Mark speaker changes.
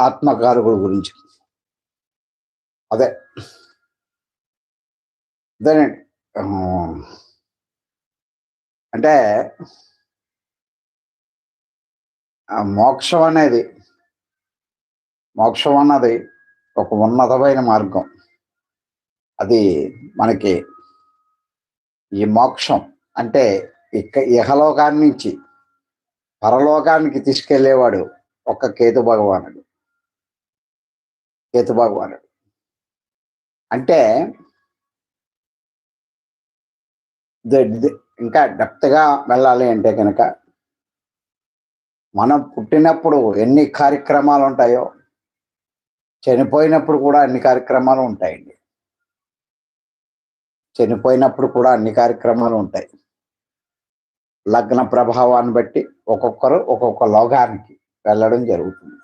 Speaker 1: ఆత్మకారకుడు గురించి. అదే. దాని అంటే మోక్షం అనేది మోక్షం అన్నది ఒక ఉన్నతమైన మార్గం. అది మనకి ఈ మోక్షం అంటే ఇక ఇహలోకాన్ని నుంచి పరలోకానికి తీసుకెళ్ళేవాడు ఒక కేతు భగవానుడు. కేతు భగవానుడు అంటే ఇంకా డెప్త్గా వెళ్ళాలి అంటే కనుక మనం పుట్టినప్పుడు ఎన్ని కార్యక్రమాలు ఉంటాయో చనిపోయినప్పుడు కూడా అన్ని కార్యక్రమాలు ఉంటాయండి. చనిపోయినప్పుడు కూడా అన్ని కార్యక్రమాలు ఉంటాయి. లగ్న ప్రభావాన్ని బట్టి ఒక్కొక్కరు ఒక్కొక్క లోకానికి వెళ్ళడం జరుగుతుంది.